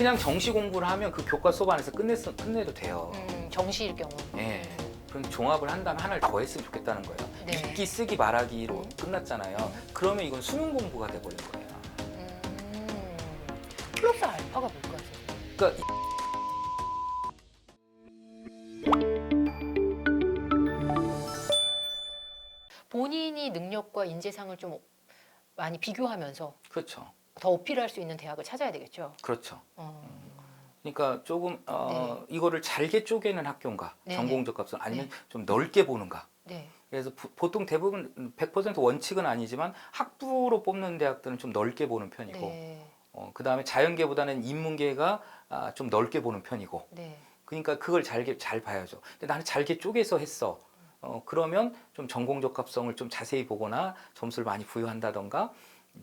그냥 정시 공부를 하면 그 교과 수업 안에서 끝내 끝내도 돼요. 음, 정시일 경우. 예. 그럼 종합을 한 다음에 하나를 더 했으면 좋겠다는 거예요. 네. 읽기, 쓰기, 말하기로 음. 끝났잖아요. 그러면 이건 수능 공부가 돼버린 거예요. 음, 플러스 알파가 뭘까요? 선생님? 그러니까 이- 본인이 능력과 인재상을 좀 많이 비교하면서 그렇죠. 더 어필할 수 있는 대학을 찾아야 되겠죠. 그렇죠. 어, 그러니까 조금 어, 이거를 잘게 쪼개는 학교인가, 네네. 전공적 값은 아니면 좀 넓게 보는가. 네. 그래서 부- 보통 대부분 100% 원칙은 아니지만 학부로 뽑는 대학들은 좀 넓게 보는 편이고, 네. 어, 그 다음에 자연계보다는 인문계가 아, 좀 넓게 보는 편이고, 네. 그러니까 그걸 잘게 잘 봐야죠. 근데 나는 잘게 쪼개서 했어. 어, 그러면 좀 전공적 합성을 좀 자세히 보거나 점수를 많이 부여한다던가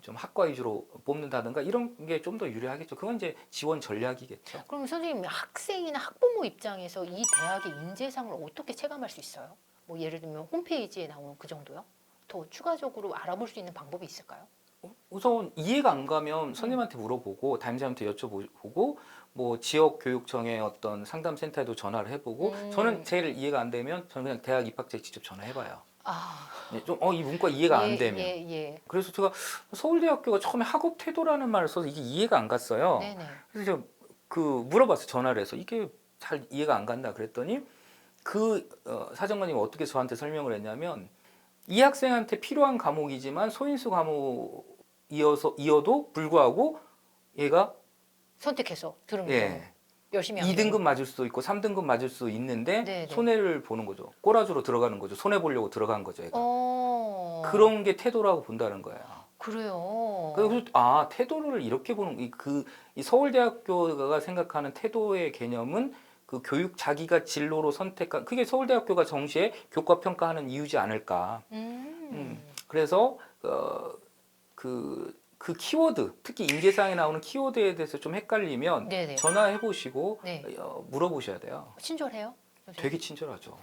좀 학과 위주로 뽑는다던가 이런 게 좀 더 유리하겠죠. 그건 이제 지원 전략이겠죠. 그럼 선생님 학생이나 학부모 입장에서 이 대학의 인재상을 어떻게 체감할 수 있어요? 뭐 예를 들면 홈페이지에 나오는 그 정도요? 더 추가적으로 알아볼 수 있는 방법이 있을까요? 우선 이해가 안 가면 선생님한테 물어보고 담임자한테 여쭤보고 뭐 지역 교육청의 어떤 상담센터에도 전화를 해보고 음. 저는 제일 이해가 안 되면 저는 그냥 대학 입학처에 직접 전화해봐요. 아, 좀어 이 문과 이해가 예, 안 되면 예, 예. 그래서 제가 서울대학교가 처음에 학업 태도라는 말을 써서 이게 이해가 안 갔어요. 네네. 그래서 제가 그 물어봤어요 전화를 해서 이게 잘 이해가 안 간다 그랬더니 그 어, 사정관님이 어떻게 저한테 설명을 했냐면 이 학생한테 필요한 과목이지만 소인수 과목이어서 이어도 불구하고 얘가 선택해서 들은 거죠. 예, 열심히 한 2등급 맞을 수도 있고 3등급 맞을 수 있는데 네네. 손해를 보는 거죠. 꼬라주로 들어가는 거죠. 손해 보려고 들어간 거죠. 얘가. 어. 그런 게 태도라고 본다는 거예요. 그래요. 그래서 아 태도를 이렇게 보는 이그이 서울대학교가 생각하는 태도의 개념은 그 교육 자기가 진로로 선택한 그게 서울대학교가 정시에 교과 평가하는 이유지 않을까. 음. 음. 그래서 어 그 그 키워드 특히 인재상에 나오는 키워드에 대해서 좀 헷갈리면 네네. 전화해 보시고 네. 어, 물어보셔야 돼요. 친절해요? 선생님? 되게 친절하죠.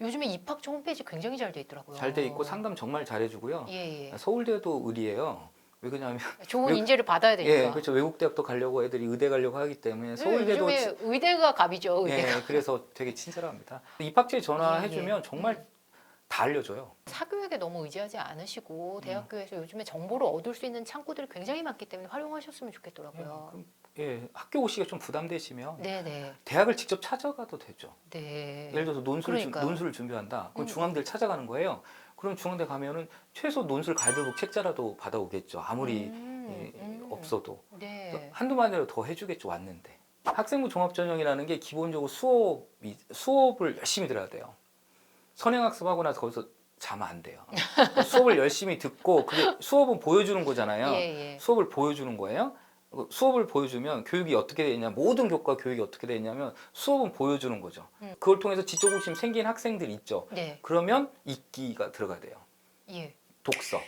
요즘에 입학처 홈페이지 굉장히 잘 돼 있더라고요. 잘 돼 있고 상담 정말 잘해주고요. 예, 예. 서울대도 의리예요. 왜 그러냐면 좋은 외국- 인재를 받아야 되니까. 예, 그렇죠. 외국 대학도 가려고 애들이 의대 가려고 하기 때문에 네, 서울대도 요즘에 의대가 갑이죠. 의대가. 예, 그래서 되게 친절합니다. 입학처에 전화해 주면 예, 예. 정말 다 알려줘요. 사교육에 너무 의지하지 않으시고 음. 대학교에서 요즘에 정보를 얻을 수 있는 창구들이 굉장히 많기 때문에 활용하셨으면 좋겠더라고요. 그럼, 예, 학교 오시기가 좀 부담되시면 네, 네, 대학을 직접 찾아가도 되죠. 네. 예를 들어서 논술을, 준- 그러니까요. 논술을 준비한다. 그럼 음. 중앙대를 찾아가는 거예요. 그럼 중앙대 가면은 최소 논술 가이드북 책자라도 받아오겠죠. 아무리 음, 예, 음. 없어도. 네. 한두 마디로 더 해주겠죠 왔는데 학생부 종합전형이라는 게 기본적으로 수업이 수업을 열심히 들어야 돼요 선행학습하고 나서 거기서 자면 안 돼요 수업을 열심히 듣고 그게 수업은 보여주는 거잖아요 예, 예. 수업을 보여주는 거예요 그 수업을 보여주면 교육이 어떻게 되어 있냐 모든 교과 교육이 어떻게 되어 있냐면 수업은 보여주는 거죠 음. 그걸 통해서 지적호기심 생긴 학생들이 있죠 네. 그러면 읽기가 들어가야 돼요 예. 독서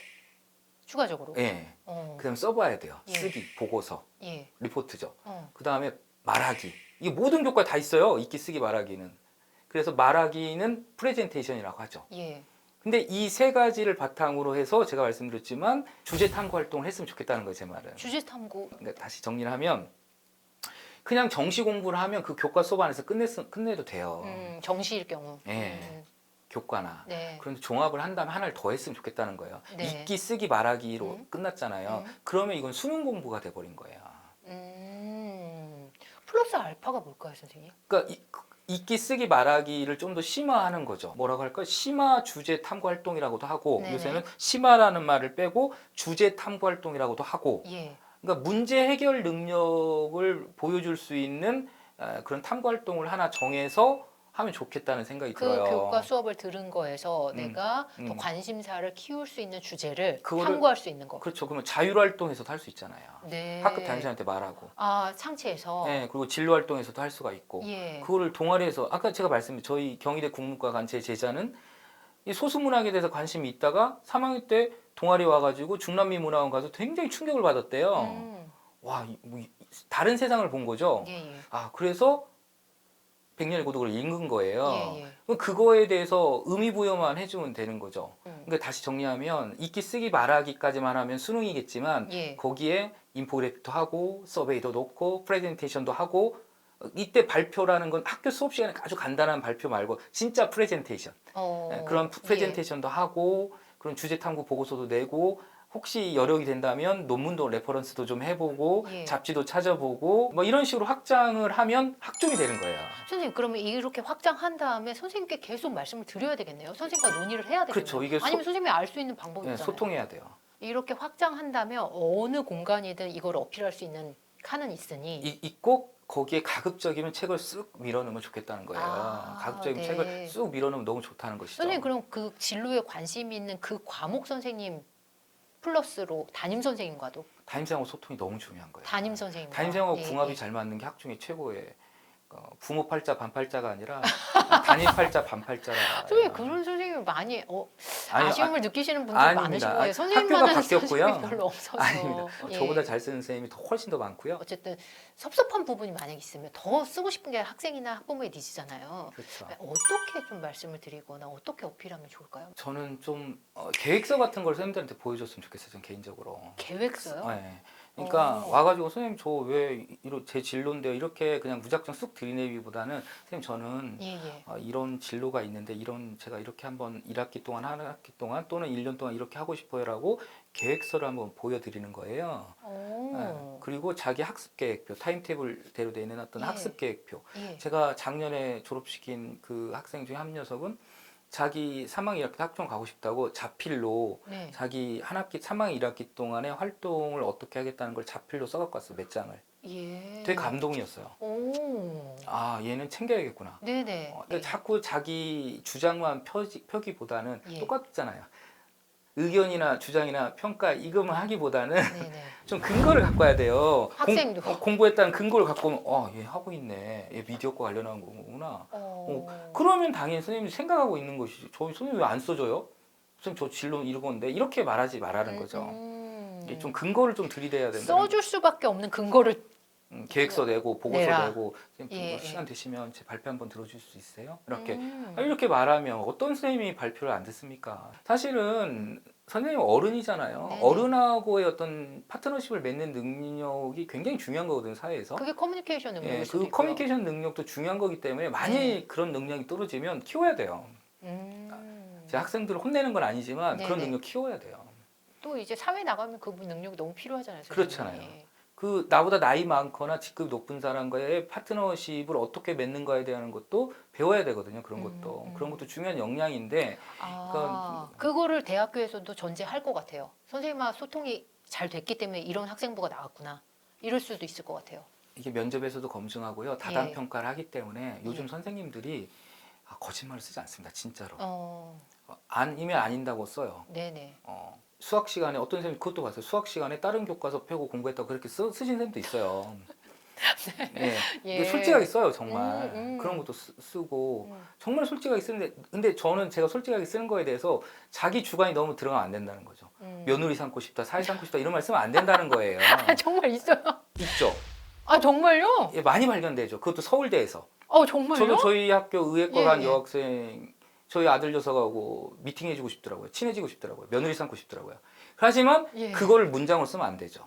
추가적으로. 예 어. 그다음 써봐야 돼요 예. 쓰기 보고서 예. 리포트죠 어. 그 다음에 말하기. 이게 모든 교과에 다 있어요. 읽기, 쓰기, 말하기는. 그래서 말하기는 프레젠테이션이라고 하죠. 예. 근데 이 세 가지를 바탕으로 해서 제가 말씀드렸지만 주제 탐구 활동을 했으면 좋겠다는 거예요, 제 말은. 주제 탐구. 그러니까 다시 정리를 하면 그냥 정시 공부를 하면 그 교과 수업 안에서 끝내, 끝내도 돼요. 음, 정시일 경우. 예. 음, 교과나. 네. 그런데 종합을 한 다음에 하나를 더 했으면 좋겠다는 거예요. 네. 읽기, 쓰기, 말하기로 음. 끝났잖아요. 음. 그러면 이건 수능 공부가 돼버린 거예요. 음. 플러스 알파가 뭘까요, 선생님? 그러니까 이- 읽기 쓰기 말하기를 좀 더 심화하는 거죠. 뭐라고 할까? 심화 주제 탐구 활동이라고도 하고 네네. 요새는 심화라는 말을 빼고 주제 탐구 활동이라고도 하고 예. 그러니까 문제 해결 능력을 보여줄 수 있는 아, 그런 탐구 활동을 하나 정해서 하면 좋겠다는 생각이 그 들어요. 교과 수업을 들은 거에서 음, 내가 더 음. 관심사를 키울 수 있는 주제를 그거를- 탐구할 수 있는 거. 그렇죠. 그러면 자율 활동에서도 할 수 있잖아요. 네. 학급 담임자한테 말하고. 아 상체에서. 네, 그리고 진로 활동에서도 할 수가 있고. 예. 그거를 동아리에서 아까 제가 말씀드린 저희 경희대 국문과 간 제 제자는 이 소수문학에 대해서 관심이 있다가 3학년 때 동아리 와가지고 중남미 문학원 가서 굉장히 충격을 받았대요. 음. 와, 이- 뭐 이- 다른 세상을 본 거죠. 예, 예. 아, 그래서 백년의 고독을 읽은 거예요. 예, 예. 그럼 그거에 대해서 의미 부여만 해주면 되는 거죠. 음. 그러니까 다시 정리하면 읽기 쓰기 말하기까지만 하면 수능이겠지만 예. 거기에 인포그래픽도 하고 서베이도 넣고 프레젠테이션도 하고 어, 이때 발표라는 건 학교 수업 시간에 아주 간단한 발표 말고 진짜 프레젠테이션 어, 네, 그런 프레젠테이션도 하고 그런 주제 탐구 보고서도 내고 혹시 여력이 된다면 논문도 레퍼런스도 좀 해보고 예. 잡지도 찾아보고 뭐 이런 식으로 확장을 하면 학종이 되는 거예요. 예. 선생님 그러면 이렇게 확장한 다음에 선생님께 계속 말씀을 드려야 되겠네요. 선생님과 논의를 해야 되겠네요. 그렇죠. 이게 소- 아니면 선생님이 알 수 있는 방법이 예, 있잖아요. 소통해야 돼요. 이렇게 확장한다면 어느 공간이든 이걸 어필할 수 있는 칸은 있으니 이- 있고 거기에 가급적이면 책을 쓱 밀어넣으면 좋겠다는 거예요. 아, 가급적이면 네. 책을 쑥 밀어넣으면 너무 좋다는 것이죠. 선생님 그럼 그 진로에 관심 있는 그 과목 선생님 플러스로 담임 선생님과도 담임생하고 소통이 너무 중요한 거예요. 담임 선생님과 담임생하고 예, 궁합이 예. 잘 맞는 게 학중의 최고의 어, 부모 팔자 반팔자가 아니라 담임 팔자 반팔자라. 선생님 그런 선생님이 많이 어, 아니, 아쉬움을 느끼시는 분들 아닙니다. 많으신 아, 거예요. 선생님만한 학교가 바뀌었고요. 별로 없어서. 아닙니다. 예. 저보다 잘 쓰는 선생님이 더 훨씬 더 많고요. 어쨌든 섭섭한 부분이 만약 있으면 더 쓰고 싶은 게 학생이나 학부모의 니즈잖아요. 그렇죠. 어떻게 좀 말씀을 드리거나 어떻게 어필하면 좋을까요? 저는 좀 어, 계획서 같은 걸 선생님들한테 보여줬으면 좋겠어요. 전 개인적으로. 계획서요? 네. 그러니까 어. 와가지고 선생님 저왜제 진로인데요 이렇게 그냥 무작정 쑥 들이내기보다는 선생님 저는 예, 예. 아, 이런 진로가 있는데 이런 제가 이렇게 한번 1학기 동안 한 학기 동안 또는 1년 동안 이렇게 하고 싶어요라고 계획서를 한번 보여드리는 거예요. 오. 네. 그리고 자기 학습 계획표 타임테이블대로 어떤 예. 학습 계획표. 예. 제가 작년에 졸업시킨 그 학생 중에 한 녀석은 자기 3학기 1학기 학종 가고 싶다고 자필로 네. 자기 한 학기 3학기 1학기 동안에 활동을 어떻게 하겠다는 걸 자필로 써갖고 왔어 몇 장을. 예. 되게 감동이었어요. 오. 아 얘는 챙겨야겠구나. 네네. 어, 근데 예. 자꾸 자기 주장만 펴지, 펴기보다는 예. 똑같잖아요. 의견이나 주장이나 평가 이것만 하기보다는 네네. 좀 근거를 갖고 와야 돼요. 학생도. 공, 어, 공부했다는 근거를 갖고 오면 어, 얘 하고 있네. 얘 미디어과 관련한 거구나. 어. 그러면 당연히 선생님이 생각하고 있는 것이지. 저 선생님 왜 안 써줘요? 선생님 저 진로 이러건데 이렇게 말하지 말라는 거죠. 음. 좀 근거를 좀 들이대야 된다. 써줄 수밖에 없는 근거를 음, 계획서 내고 보고서 내라. 내고 선생님 예, 뭐 예. 시간 되시면 제 발표 한번 들어줄 수 있어요? 이렇게 음. 아, 이렇게 말하면 어떤 선생님이 발표를 안 듣습니까? 사실은 선생님 어른이잖아요. 네네. 어른하고의 어떤 파트너십을 맺는 능력이 굉장히 중요한 거거든요, 사회에서. 그게 커뮤니케이션 능력일 예, 그. 커뮤니케이션 능력도 중요한 거기 때문에 만약 네. 그런 능력이 떨어지면 키워야 돼요. 음. 제가 학생들을 혼내는 건 아니지만 그런 네네. 능력 키워야 돼요. 또 이제 사회 나가면 그 능력이 너무 필요하잖아요. 선생님이. 그렇잖아요. 그 나보다 나이 많거나 직급 높은 사람과의 파트너십을 어떻게 맺는가에 대한 것도 배워야 되거든요. 그런 것도 음, 음. 그런 것도 중요한 역량인데 아, 그거를 대학교에서도 전제할 것 같아요. 선생님과 소통이 잘 됐기 때문에 이런 학생부가 나왔구나. 이럴 수도 있을 것 같아요. 이게 면접에서도 검증하고요. 다단 예. 평가를 하기 때문에 요즘 예. 선생님들이 아, 거짓말을 쓰지 않습니다. 진짜로. 어, 어, 아니면 아닌다고 써요. 네네. 어, 수학 시간에 어떤 선생님 그것도 봤어요. 수학 시간에 다른 교과서 펴고 공부했다고 그렇게 쓰, 쓰신 선생님도 있어요. 예. 이게 예. 솔직하게 써요, 정말. 음, 음. 그런 것도 쓰, 고 음. 정말 솔직하게 쓰는데 근데 저는 제가 솔직하게 쓰는 거에 대해서 자기 주관이 너무 들어가면 안 된다는 거죠. 음. 며느리 삼고 싶다, 사회 삼고 싶다 이런 말 쓰면 안 된다는 거예요. 아, 정말 있어요? 있죠. 아 정말요? 예, 많이 발견되죠. 그것도 서울대에서. 어 정말요? 저도 저희 학교 의예과 예, 간 예. 여학생 저희 아들 녀석하고 미팅해주고 싶더라고요. 친해지고 싶더라고요. 며느리 삼고 싶더라고요. 하지만 예. 그거를 문장으로 쓰면 안 되죠.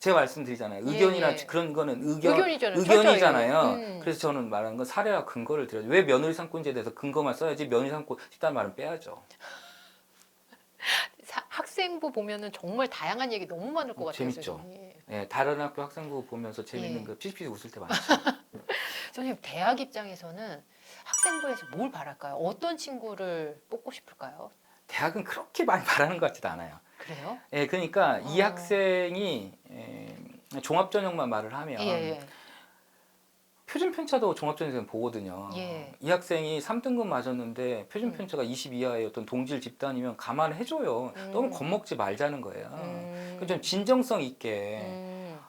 제가 말씀드리잖아요. 예, 의견이나 예. 그런 거는 의견, 의견이잖아요. 의견이잖아요. 음. 그래서 저는 말한 건 사례와 근거를 드려야죠. 왜 며느리 삼고인지에 대해서 근거만 써야지 며느리 삼고 싶다는 말은 빼야죠. 사- 학생부 보면은 정말 다양한 얘기 너무 많을 것 어, 같아요. 재밌죠. 선생님. 예, 다른 학교 학생부 보면서 재밌는 예. 거 피시피시 웃을 때 많죠. 선생님 대학 입장에서는 학생부에서 뭘 바랄까요? 어떤 친구를 뽑고 싶을까요? 대학은 그렇게 많이 바라는 것 같지도 않아요. 그래요? 예, 그러니까 이 어. 학생이 예, 종합전형만 말을 하면 예, 예. 표준 편차도 종합전형에서 보거든요. 예. 이 학생이 3등급 맞았는데 표준 음. 편차가 20 이하의 어떤 동질 집단이면 감안해줘요. 음. 너무 겁먹지 말자는 거예요. 음. 그좀 진정성 있게 음.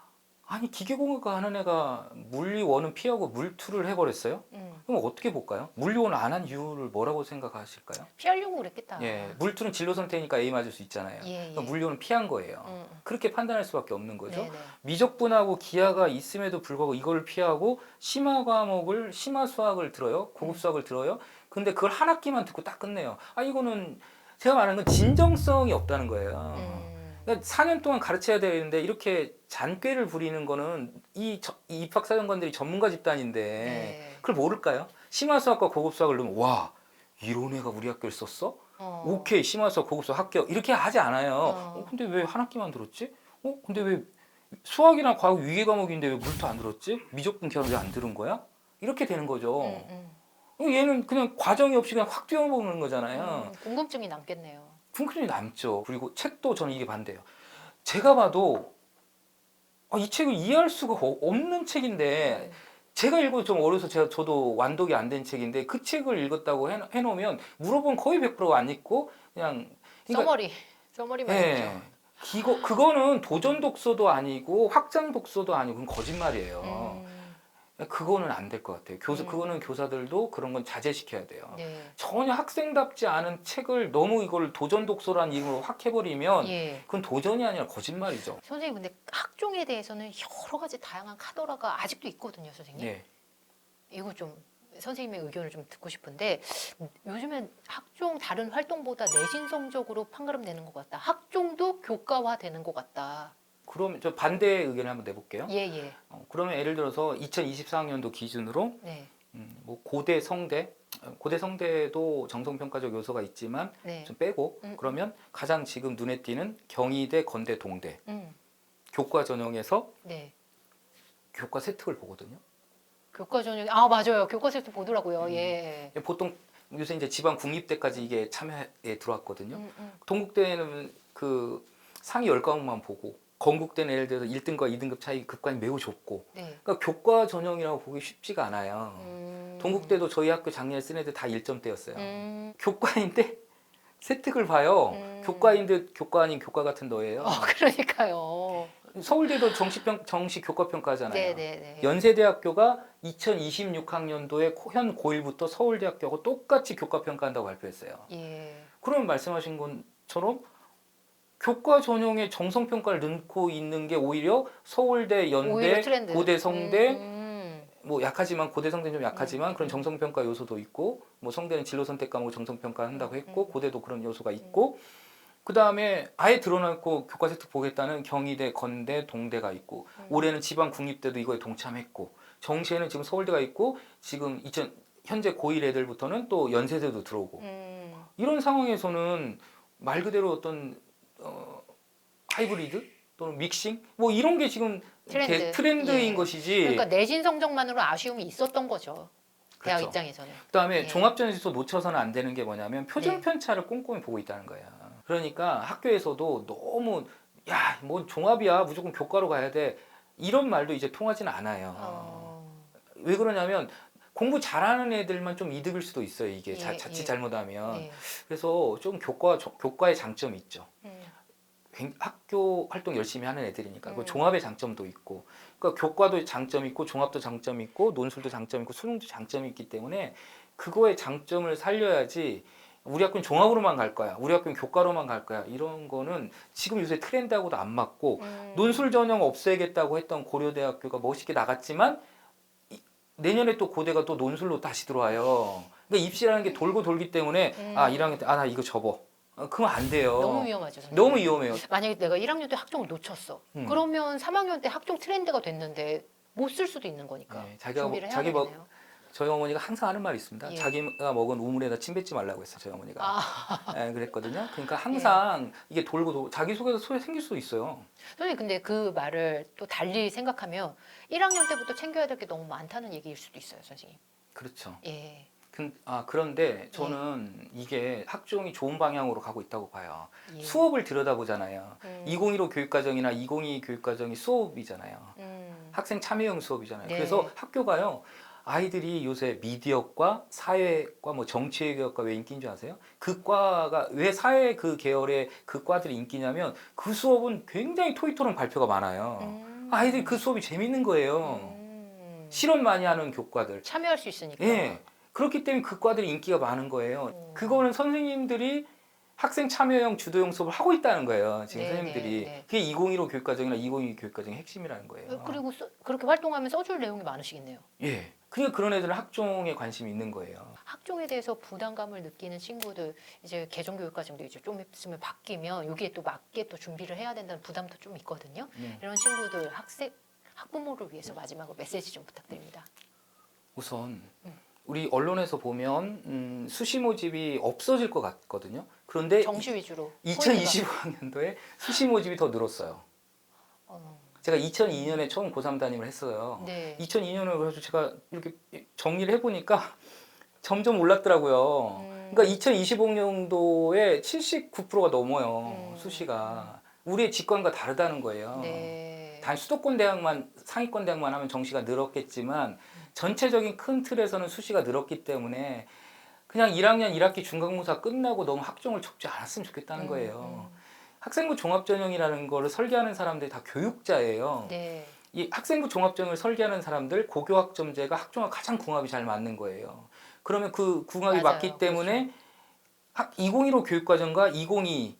아니 기계공학과 하는 애가 물리 원은 피하고 물투를 해버렸어요. 음. 그럼 어떻게 볼까요? 물리원을 안 한 이유를 뭐라고 생각하실까요? 피하려고 그랬겠다. 예, 물투는 진로 선택이니까 A 맞을 수 있잖아요. 아. 예, 예. 물리원은 피한 거예요. 음, 그렇게 판단할 수밖에 없는 거죠. 네네. 미적분하고 기하가 있음에도 불구하고 이걸 피하고 심화 과목을 심화 수학을 들어요. 고급 수학을 들어요. 근데 그걸 한 학기만 듣고 딱 끝내요. 아 이거는 제가 말하는 건 진정성이 없다는 거예요. 음, 그러니까 4년 동안 가르쳐야 되는데 이렇게 잔꾀를 부리는 거는 이, 저- 이 입학사정관들이 전문가 집단인데 네. 그걸 모를까요? 심화수학과 고급수학을 넣으면 와 이런 애가 우리 학교를 썼어? 어. 오케이 심화수학 고급수학 합격 이렇게 하지 않아요. 어. 어, 근데 왜 한 학기만 들었지? 어 근데 왜 수학이랑 과학 위계 과목인데 왜 물도 안 들었지? 미적분 기하는 왜안 들은 거야? 이렇게 되는 거죠. 음, 음. 어, 얘는 그냥 과정이 없이 그냥 확 뛰어보는 거잖아요. 음, 궁금증이 남겠네요. 궁금증이 남죠. 그리고 책도 저는 이게 반대예요. 제가 봐도 아, 이 책을 이해할 수가 어- 없는 책인데 음. 제가 읽어도 좀 어려서 제가 저도 완독이 안 된 책인데 그 책을 읽었다고 해, 해놓으면 물어보면 거의 100%가 안 읽고 그냥 그러니까 써머리, 써머리만 예. 있죠. 기거, 그거는 도전 독서도 아니고 확장 독서도 아니고 그건 거짓말이에요. 음, 그거는 안 될 것 같아요. 교사 음. 그거는 교사들도 그런 건 자제시켜야 돼요. 네. 전혀 학생답지 않은 책을 너무 이걸 도전 독서라는 이름으로 확 해버리면 예. 그건 도전이 아니라 거짓말이죠. 선생님 근데 학종에 대해서는 여러 가지 다양한 카더라가 아직도 있거든요, 선생님. 네. 이거 좀 선생님의 의견을 좀 듣고 싶은데 요즘엔 학종 다른 활동보다 내신 성적으로 판가름 내는 것 같다. 학종도 교과화 되는 것 같다. 그러면 저 반대의 의견을 한번 내볼게요. 예, 예. 어, 그러면 예를 들어서 2024학년도 기준으로 네. 음, 뭐 고대 성대 어, 고대 성대도 정성평가적 요소가 있지만 네. 좀 빼고 음. 그러면 가장 지금 눈에 띄는 경희대, 건대, 동대 음. 교과 전형에서 네. 교과 세특을 보거든요. 교과 전형 아, 맞아요. 교과 세트 보더라고요. 음. 예. 보통 요새 이제 지방 국립대까지 이게 참여에 들어왔거든요. 음, 음. 동국대는 그 상위 10과목만 보고 건국대는 예를 들어서 1등과 2등급 차이 급간이 매우 좁고 네. 그러니까 교과 전형이라고 보기 쉽지가 않아요. 음. 동국대도 저희 학교 작년에 쓴 애들 다 1점대였어요. 음. 교과인데 세특을 봐요. 음. 교과인데 교과 아닌 교과 같은 너예요. 어, 그러니까요. 서울대도 정시평 정시 교과 평가잖아요. 네, 네, 네. 연세대학교가 2026학년도에 현 고1부터 서울대학교하고 똑같이 교과 평가한다고 발표했어요. 예. 그러면 말씀하신 것처럼 교과 전형에 정성 평가를 넣고 있는 게 오히려 서울대, 오히려 연대, 트렌드. 고대, 성대 음. 뭐 약하지만 고대 성대는 좀 약하지만 음. 그런 정성 평가 요소도 있고 뭐 성대는 진로 선택 과목 정성 평가 한다고 했고 음. 고대도 그런 요소가 있고 그다음에 아예 드러나고 교과 세특 보겠다는 경희대, 건대, 동대가 있고 음. 올해는 지방 국립대도 이거에 동참했고 정시에는 지금 서울대가 있고 지금 2000 현재 고1 애들부터는 또 연세대도 들어오고 음. 이런 상황에서는 말 그대로 어떤 어, 하이브리드 또는 믹싱 뭐 이런 게 지금 트렌드. 대- 트렌드인 예. 것이지 그러니까 내신 성적만으로 아쉬움이 있었던 거죠. 대학 그렇죠. 입장에서는. 그다음에 예. 종합전에서 놓쳐서는 안 되는 게 뭐냐면 표준 네. 편차를 꼼꼼히 보고 있다는 거야. 그러니까 학교에서도 너무 야 뭐 종합이야 무조건 교과로 가야 돼 이런 말도 이제 통하지는 않아요. 어. 왜 그러냐면 공부 잘하는 애들만 좀 이득일 수도 있어요 이게 예, 자, 자칫 예. 잘못하면 네. 그래서 좀 교과 조- 교과의 장점이 있죠. 음. 굉- 학교 활동 열심히 하는 애들이니까 그 음. 종합의 장점도 있고 그러니까 교과도 장점이 있고 종합도 장점이 있고 논술도 장점이 있고 수능도 장점이 있기 때문에 그거의 장점을 살려야지 우리 학교는 종합으로만 갈 거야 우리 학교는 교과로만 갈 거야 이런 거는 지금 요새 트렌드하고도 안 맞고 음. 논술 전형 없애겠다고 했던 고려대학교가 멋있게 나갔지만 이- 내년에 또 고대가 또 논술로 다시 들어와요 그러니까 입시라는 게 돌고 돌기 때문에 음. 아 1학년 때 아 나 이거 접어 어, 그러면 안 돼요 너무 위험하죠. 선생님. 너무 위험해요 만약에 내가 1학년 때 학종을 놓쳤어. 음. 그러면 3학년 때 학종 트렌드가 됐는데 못 쓸 수도 있는 거니까. 네, 자기가 준비를 해야 자기 먹 되네요. 저희 어머니가 항상 하는 말이 있습니다. 예. 자기가 먹은 우물에다 침 뱉지 말라고 했어요. 저희 어머니가. 아, 예, 그랬거든요. 그러니까 항상 예. 이게 돌고 돌고 자기 속에서 소리 생길 수도 있어요. 선생님 근데 그 말을 또 달리 생각하면 1학년 때부터 챙겨야 될 게 너무 많다는 얘기일 수도 있어요, 선생님. 그렇죠. 예. 그, 아 그런데 저는 이게 학종이 좋은 방향으로 가고 있다고 봐요. 예. 수업을 들여다보잖아요. 음. 2015 교육과정이나 2022 교육과정이 수업이잖아요. 음. 학생 참여형 수업이잖아요. 네. 그래서 학교가요. 아이들이 요새 미디어과, 사회과, 뭐 정치외교과 왜 인기인 줄 아세요? 그 과가 왜 사회 그 계열의 그 과들이 인기냐면 그 수업은 굉장히 토이토론 발표가 많아요. 음. 아이들이 그 수업이 재밌는 거예요. 음. 실험 많이 하는 교과들. 참여할 수 있으니까. 예. 그렇기 때문에 그 과들이 인기가 많은 거예요. 음. 그거는 선생님들이 학생 참여형 주도형 수업을 하고 있다는 거예요. 지금 네, 선생님들이. 네, 네. 그게 2015 교육과정이나 2022 교육과정의 핵심이라는 거예요. 어, 그리고 써- 그렇게 활동하면 써줄 내용이 많으시겠네요. 예. 그러니까 그런 애들은 학종에 관심이 있는 거예요. 학종에 대해서 부담감을 느끼는 친구들 이제 개정 교육과정도 이제 좀 있으면 바뀌면 여기에 또 맞게 또 준비를 해야 된다는 부담도 좀 있거든요. 네. 이런 친구들 학생 학부모를 위해서 마지막으로 메시지 좀 부탁드립니다. 우선 음. 우리 언론에서 보면 음, 수시 모집이 없어질 것 같거든요. 그런데 정시 위주로. 2025학년도에 수시 모집이 더 늘었어요. 어, 제가 2002년에 처음 고3 담임을 했어요. 네. 2002년을 그래서 제가 이렇게 정리를 해보니까 점점 올랐더라고요. 음. 그러니까 2025년도에 79%가 넘어요. 음. 수시가 우리의 직관과 다르다는 거예요. 네. 단 수도권 대학만 상위권 대학만 하면 정시가 늘었겠지만 전체적인 큰 틀에서는 수시가 늘었기 때문에 그냥 1학년 1학기 중간고사 끝나고 너무 학종을 접지 않았으면 좋겠다는 음, 거예요. 음. 학생부 종합전형이라는 거를 설계하는 사람들이 다 교육자예요. 네. 이 학생부 종합전형을 설계하는 사람들 고교학점제가 학종과 가장 궁합이 잘 맞는 거예요. 그러면 그 궁합이 맞아요. 맞기 때문에 학2015 교육과정과 2022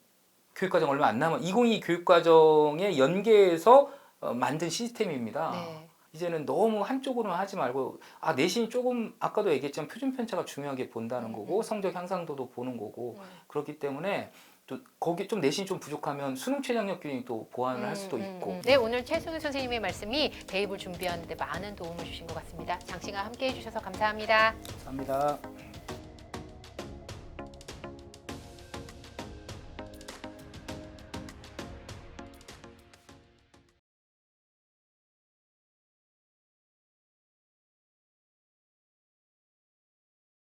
교육과정 얼마 안 남아 2022 교육과정에 연계해서 어, 만든 시스템입니다. 네. 이제는 너무 한쪽으로만 하지 말고 아 내신이 조금 아까도 얘기했지만 표준 편차가 중요하게 본다는 음, 거고 음. 성적 향상도도 보는 거고 음. 그렇기 때문에 또 거기 좀 내신이 좀 부족하면 수능 최장력 균이 또 보완을 할 수도 음, 음, 있고 음. 네, 오늘 최승우 선생님의 말씀이 대입을 준비하는데 많은 도움을 주신 것 같습니다. 장시간 함께 해 주셔서 감사합니다. 감사합니다.